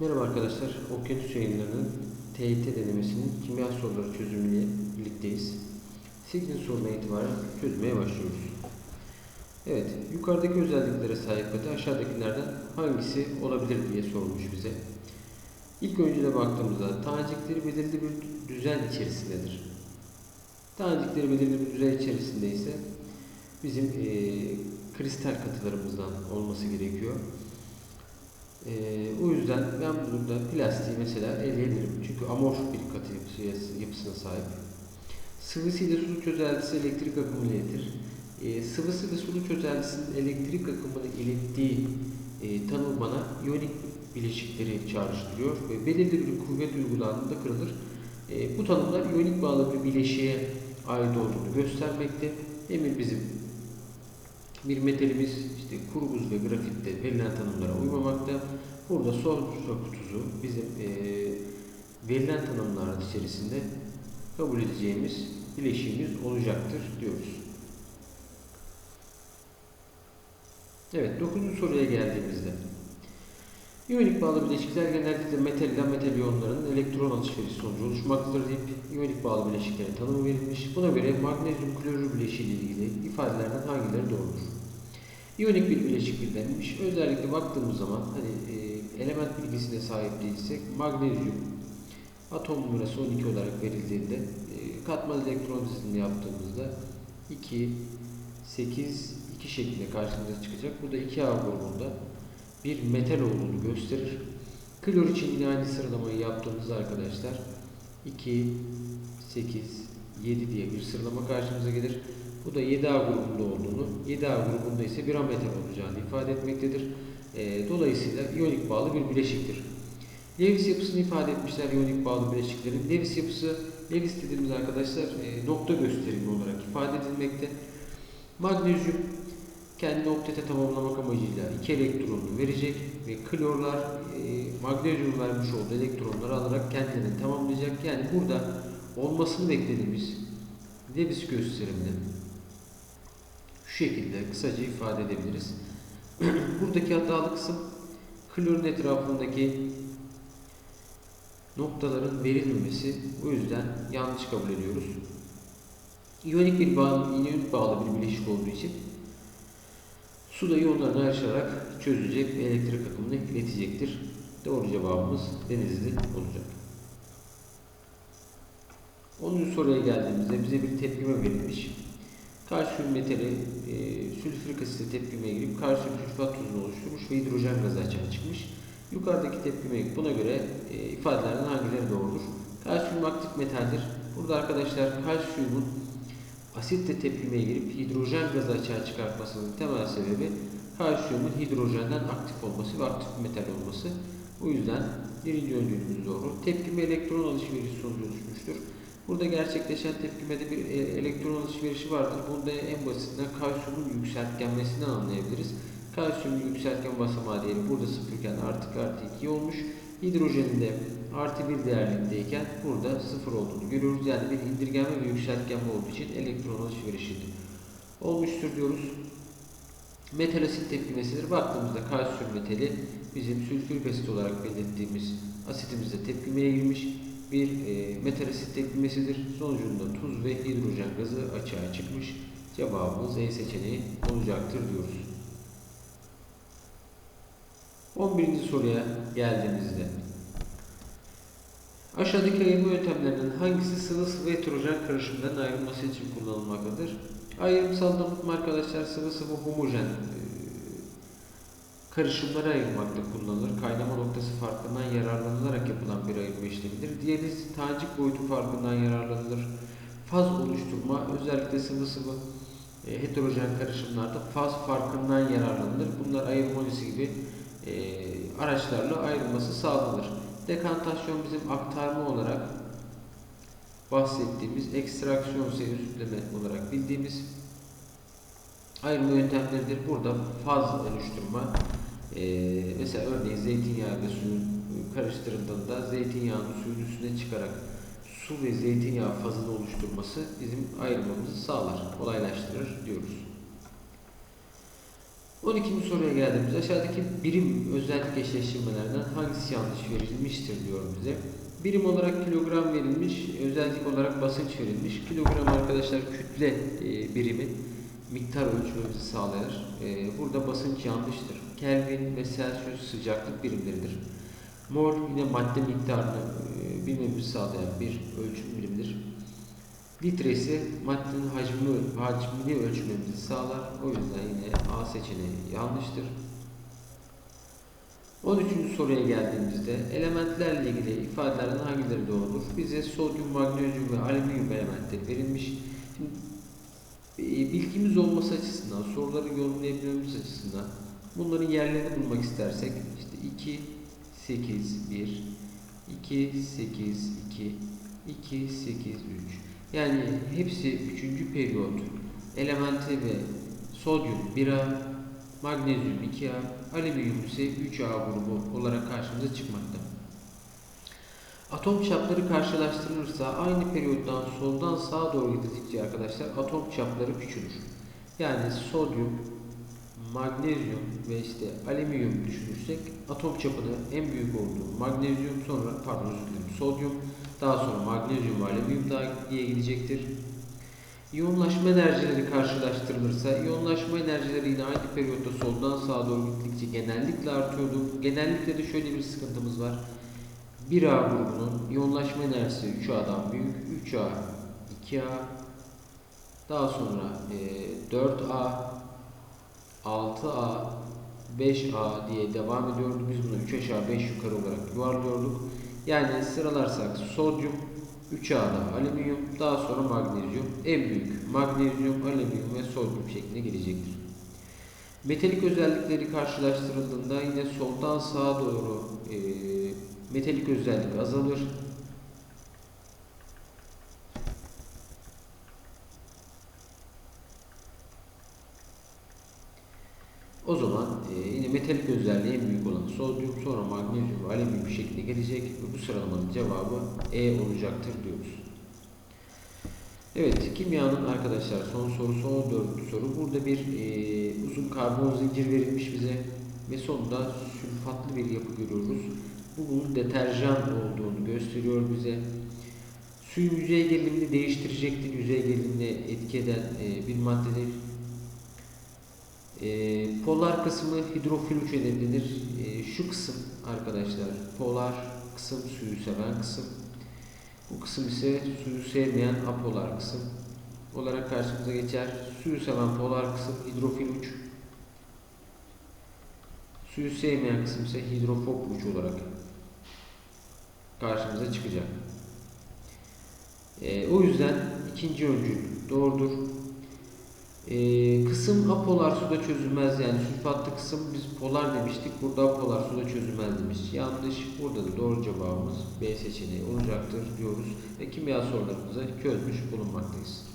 Merhaba arkadaşlar, Okyanus Yayınları'nın TYT denemesinin kimya soruları çözümüyle birlikteyiz. 8. soruna itibaren çözmeye başlıyoruz. Evet, yukarıdaki özelliklere sahip katı aşağıdakilerden hangisi olabilir diye sorulmuş bize. İlk öncüne baktığımızda tanecikleri belirli bir düzen içerisindedir. Tanecikleri belirli bir düzen içerisinde ise bizim eee, kristal katılarımızdan olması gerekiyor. Ee, o yüzden ben burada plastiği mesela eleyebilirim. Çünkü amorf bir katı yapısı- yapısına sahip. Sıvısı ile sulu çözeltisi elektrik akımını iletir. Ee, sıvısı ve sulu çözeltisinin elektrik akımını ilettiği e, tanım bana iyonik bileşikleri çağrıştırıyor ve belirli bir kuvvet uygulandığında kırılır. E, bu tanımlar iyonik bağlı bir bileşiğe ait olduğunu göstermekte. Demir bizim bir metalimiz işte kuru buz ve grafitte verilen tanımlara uymamakta. Burada sofra kutusu bizim eee, verilen tanımlar içerisinde kabul edeceğimiz bileşiğimiz olacaktır diyoruz. Evet, 9. soruya geldiğimizde İyonik bağlı bileşikler genellikle metal ile metal iyonlarının elektron alışverişi sonucu oluşmaktadır deyip iyonik bağlı bileşiklere tanımı verilmiş. Buna göre magnezyum klorür bileşiği ile ilgili ifadelerden hangileri doğrudur? İyonik bir bileşik denilmiş. Özellikle baktığımız zaman hani e, element bilgisine sahip değilsek magnezyum atom numarası 12 olarak verildiğinde e, katman elektron dizilimi yaptığımızda 2 8 2 şeklinde karşımıza çıkacak. Bu da 2A grubunda bir metal olduğunu gösterir. Klor için yine aynı sıralamayı yaptığımızda arkadaşlar 2, 8, 7 diye bir sıralama karşımıza gelir. Bu da 7A grubunda olduğunu, 7A grubunda ise bir metal olacağını ifade etmektedir. Eee, dolayısıyla iyonik bağlı bir bileşiktir. Lewis yapısını ifade etmişler iyonik bağlı bileşiklerin. Lewis yapısı, Lewis dediğimiz arkadaşlar eee, nokta gösterimi olarak ifade edilmekte. Magnezyum kendi oktete tamamlamak amacıyla iki elektronunu verecek ve klorlar e, magnezyum vermiş olduğu elektronları alarak kendilerini tamamlayacak. Yani burada olmasını beklediğimiz Lewis gösterimini şu şekilde kısaca ifade edebiliriz. Buradaki hatalı kısım klorun etrafındaki noktaların verilmemesi. O yüzden yanlış kabul ediyoruz. İyonik bir bağlı, iyonik bağlı bir bileşik olduğu için Suda iyonlarını ayrışarak çözülecek ve elektrik akımını iletecektir. Doğru cevabımız Denizli olacak. 10. soruya geldiğimizde bize bir tepkime verilmiş. Kalsiyum metali e, sülfürik asitle tepkimeye girip kalsiyum sülfat tuzunu oluşturmuş ve hidrojen gazı açığa çıkmış. Yukarıdaki tepkime buna göre e, ifadelerden hangileri doğrudur? Kalsiyum aktif metaldir. Burada arkadaşlar kalsiyumun asitle tepkimeye girip hidrojen gazı açığa çıkartmasının temel sebebi kalsiyumun hidrojenden aktif olması ve aktif metal olması. Bu yüzden birinci öncülümüz doğru. Tepkime elektron alışverişi sonucu oluşmuştur. Burada gerçekleşen tepkimede bir e, elektron alışverişi vardır. Bunda en basitinden kalsiyumun yükseltgenmesinden anlayabiliriz. Kalsiyumun yükseltgen basamağı diyelim. Burada sıfırken artık artı 2 olmuş. Hidrojenin de artı bir değerliğindeyken burada sıfır olduğunu görüyoruz. Yani bir indirgenme ve yükseltgenme olduğu için elektron alışverişi olmuştur diyoruz. Metal asit tepkimesidir. Baktığımızda kalsiyum metali bizim sülfürik asit olarak belirttiğimiz asitimizde tepkimeye girmiş bir e, metal asit tepkimesidir. Sonucunda tuz ve hidrojen gazı açığa çıkmış. Cevabımız E seçeneği olacaktır diyoruz. 11. soruya geldiğimizde Aşağıdaki ayırma yöntemlerinden hangisi sıvı sıvı heterojen karışımdan ayrılması için kullanılmaktadır? Ayrımsal damıtma arkadaşlar sıvı sıvı homojen e, karışımlara ayırmakta kullanılır. Kaynama noktası farkından yararlanılarak yapılan bir ayırma işlemidir. Diğeri tanecik boyutu farkından yararlanılır. Faz oluşturma özellikle sıvı sıvı e, heterojen karışımlarda faz farkından yararlanılır. Bunlar ayırmolisi gibi e, araçlarla ayrılması sağlanır. Dekantasyon bizim aktarma olarak bahsettiğimiz ekstraksiyon serüsütleme olarak bildiğimiz ayrılma yöntemleridir. Burada faz oluşturma ee, mesela örneğin zeytinyağı ve suyun karıştırıldığında zeytinyağını suyun üstüne çıkarak su ve zeytinyağı fazını oluşturması bizim ayrılmamızı sağlar, kolaylaştırır diyoruz. 12. soruya geldiğimizde aşağıdaki birim özellik eşleştirmelerden hangisi yanlış verilmiştir diyor bize. Birim olarak kilogram verilmiş, özellik olarak basınç verilmiş. Kilogram arkadaşlar kütle e, birimi miktar ölçmemizi sağlar. E, burada basınç yanlıştır. Kelvin ve Celsius sıcaklık birimleridir. Mol yine madde miktarını e, bilmemizi sağlayan bir ölçüm birimidir. Litre ise maddenin hacmini, hacmini ölçmemizi sağlar. O yüzden yine A seçeneği yanlıştır. 13. soruya geldiğimizde elementlerle ilgili ifadelerden hangileri doğrudur? Bize sodyum, magnezyum ve alüminyum elementleri verilmiş. Şimdi, e, bilgimiz olması açısından, soruları yorumlayabilmemiz açısından bunların yerlerini bulmak istersek işte 2, 8, 1, 2, 8, 2, 2, 8, 3. Yani hepsi 3. periyot elementi ve sodyum 1A, magnezyum 2A, alüminyum ise 3A grubu olarak karşımıza çıkmakta. Atom çapları karşılaştırılırsa aynı periyottan soldan sağa doğru gidildikçe arkadaşlar atom çapları küçülür. Yani sodyum, magnezyum ve işte alüminyum düşünürsek atom çapını en büyük olduğu magnezyum sonra pardon özür dilerim sodyum daha sonra magnezyum ve alüminyum daha diye gidecektir. İyonlaşma enerjileri karşılaştırılırsa iyonlaşma enerjileri yine aynı periyotta soldan sağa doğru gittikçe genellikle artıyordu. Genellikle de şöyle bir sıkıntımız var. 1A grubunun iyonlaşma enerjisi 3A'dan büyük, 3A, 2A, daha sonra e, 4A, 6A, 5A diye devam ediyordu. Biz bunu 3 aşağı 5 yukarı olarak yuvarlıyorduk. Yani sıralarsak sodyum, 3A'da alüminyum, daha sonra magnezyum. En büyük magnezyum, alüminyum ve sodyum şeklinde gelecektir. Metalik özellikleri karşılaştırıldığında yine soldan sağa doğru e, metalik özellik azalır. O zaman e, yine metalik özelliği en büyük olan sodyum, sonra magnezyum ve alüminyum şeklinde gelecek ve bu sıralamanın cevabı E olacaktır diyoruz. Evet, kimyanın arkadaşlar son sorusu 14. soru. Burada bir e, uzun karbon zincir verilmiş bize ve sonunda sülfatlı bir yapı görüyoruz. Bu bunun deterjan olduğunu gösteriyor bize. Suyun yüzey gerilimini değiştirecektir. Yüzey gerilimine etki eden e, bir maddedir. E, polar kısmı hidrofil uç edebilir. E, şu kısım arkadaşlar polar kısım suyu seven kısım. Bu kısım ise suyu sevmeyen apolar kısım olarak karşımıza geçer. Suyu seven polar kısım hidrofil uç. Suyu sevmeyen kısım ise hidrofob uç olarak karşımıza çıkacak. E, o yüzden ikinci öncül doğrudur. E, kısım apolar suda çözülmez yani sülfatlı kısım biz polar demiştik. Burada apolar suda çözülmez demiş. Yanlış. Burada da doğru cevabımız B seçeneği olacaktır diyoruz ve kimya sorularımızı çözmüş bulunmaktayız.